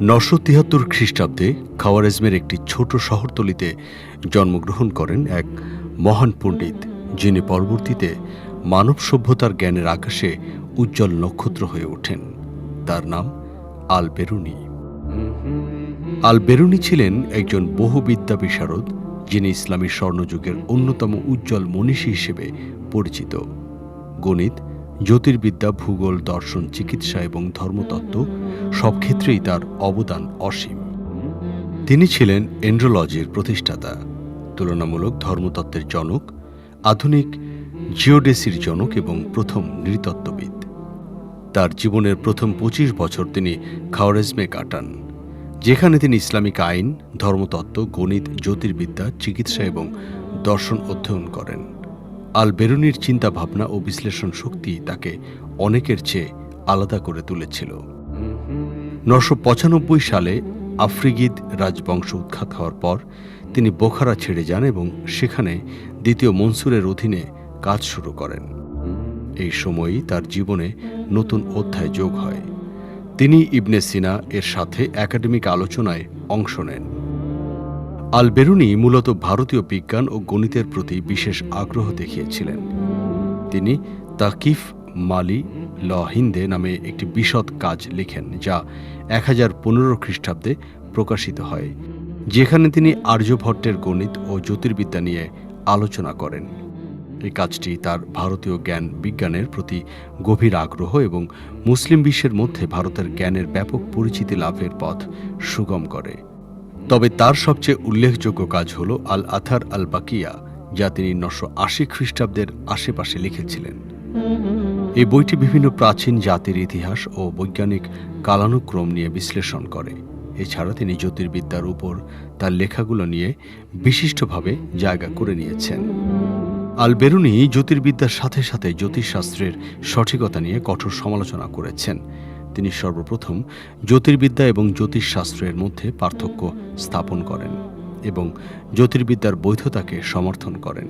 নশো তিয়াত্তর খ্রিস্টাব্দে খাওয়ারেজমের একটি ছোট শহরতলিতে জন্মগ্রহণ করেন এক মহান পণ্ডিত, যিনি পরবর্তীতে মানব সভ্যতার জ্ঞানের আকাশে উজ্জ্বল নক্ষত্র হয়ে ওঠেন। তার নাম আল বেরুনি আল বেরুনি ছিলেন একজন বহুবিদ্যা বিশারদ যিনি ইসলামী স্বর্ণযুগের অন্যতম উজ্জ্বল মনীষী হিসেবে পরিচিত। গণিত, জ্যোতির্বিদ্যা, ভূগোল, দর্শন, চিকিৎসা এবং ধর্মতত্ত্ব সব ক্ষেত্রেই তার অবদান অসীম। তিনি ছিলেন এন্ড্রোলজির প্রতিষ্ঠাতা। তুলনামূলক ধর্মতত্ত্বের জনক, আধুনিক জিওডেসির জনক এবং প্রথম নৃতত্ত্ববিদ। তার জীবনের প্রথম পঁচিশ বছর তিনি খাওয়ারেজমে কাটান, যেখানে তিনি ইসলামিক আইন, ধর্মতত্ত্ব, গণিত, জ্যোতির্বিদ্যা, চিকিৎসা এবং দর্শন অধ্যয়ন করেন। আল বেরুনির চিন্তা ভাবনা ও বিশ্লেষণ শক্তি তাকে অনেকের চেয়ে আলাদা করে তুলেছিল। নশো সালে আফ্রিগিদ রাজবংশ উৎখাত হওয়ার পর তিনি বোখারা ছেড়ে যান এবং সেখানে দ্বিতীয় মনসুরের অধীনে কাজ শুরু করেন। এই সময়ই তার জীবনে নতুন অধ্যায় যোগ হয়। তিনি ইবনে সিনা এর সাথে একাডেমিক আলোচনায় অংশ নেন। আল বেরুনি মূলত ভারতীয় বিজ্ঞান ও গণিতের প্রতি বিশেষ আগ্রহ দেখিয়েছিলেন। তিনি তাকিফ মালি ল হিন্দে নামে একটি বিশদ কাজ লেখেন, যা এক হাজার পনেরো খ্রিস্টাব্দে প্রকাশিত হয়, যেখানে তিনি আর্যভট্টের গণিত ও জ্যোতির্বিদ্যা নিয়ে আলোচনা করেন। এই কাজটি তার ভারতীয় জ্ঞান বিজ্ঞানের প্রতি গভীর আগ্রহ এবং মুসলিম বিশ্বের মধ্যে ভারতের জ্ঞানের ব্যাপক পরিচিতি লাভের পথ সুগম করে। তবে তার সবচেয়ে উল্লেখযোগ্য কাজ হল আল আথার আল বাকিয়া যা তিনি নশো আশি খ্রিস্টাব্দের আশেপাশে লিখেছিলেন। এই বইটি বিভিন্ন প্রাচীন জাতির ইতিহাস ও বৈজ্ঞানিক কালানুক্রম নিয়ে বিশ্লেষণ করে। এছাড়া তিনি জ্যোতির্বিদ্যার উপর তার লেখাগুলো নিয়ে বিশিষ্টভাবে জায়গা করে নিয়েছেন। আল বেরুনি জ্যোতির্বিদ্যার সাথে সাথে জ্যোতিষশাস্ত্রের সঠিকতা নিয়ে কঠোর সমালোচনা করেছেন। তিনি সর্বপ্রথম জ্যোতির্বিদ্যা এবং জ্যোতিষশাস্ত্রের মধ্যে পার্থক্য স্থাপন করেন এবং জ্যোতির্বিদ্যার বৈধতাকে সমর্থন করেন,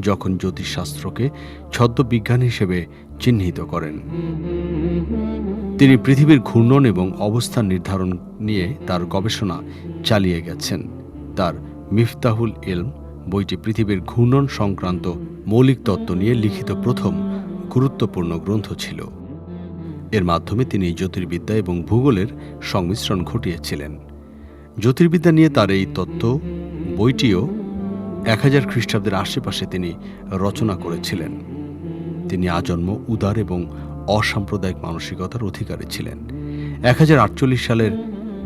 যখন জ্যোতিষশাস্ত্রকে ছদ্মবিজ্ঞান হিসেবে চিহ্নিত করেন। তিনি পৃথিবীর ঘূর্ণন এবং অবস্থান নির্ধারণ নিয়ে তার গবেষণা চালিয়ে গেছেন। তার মিফতাহুল এলম বইটি পৃথিবীর ঘূর্ণন সংক্রান্ত মৌলিক তত্ত্ব নিয়ে লিখিত প্রথম গুরুত্বপূর্ণ গ্রন্থ ছিল। এর মাধ্যমে তিনি জ্যোতির্বিদ্যা এবং ভূগোলের সংমিশ্রণ ঘটিয়েছিলেন। জ্যোতির্বিদ্যা নিয়ে তার এই তত্ত্ব, বইটিও এক হাজার খ্রিস্টাব্দের আশেপাশে তিনি রচনা করেছিলেন। তিনি আজন্ম উদার এবং অসাম্প্রদায়িক মানসিকতার অধিকারী ছিলেন। এক হাজার আটচল্লিশ সালের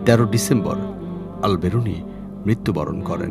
তেরো ডিসেম্বর আলবেরুনি মৃত্যুবরণ করেন।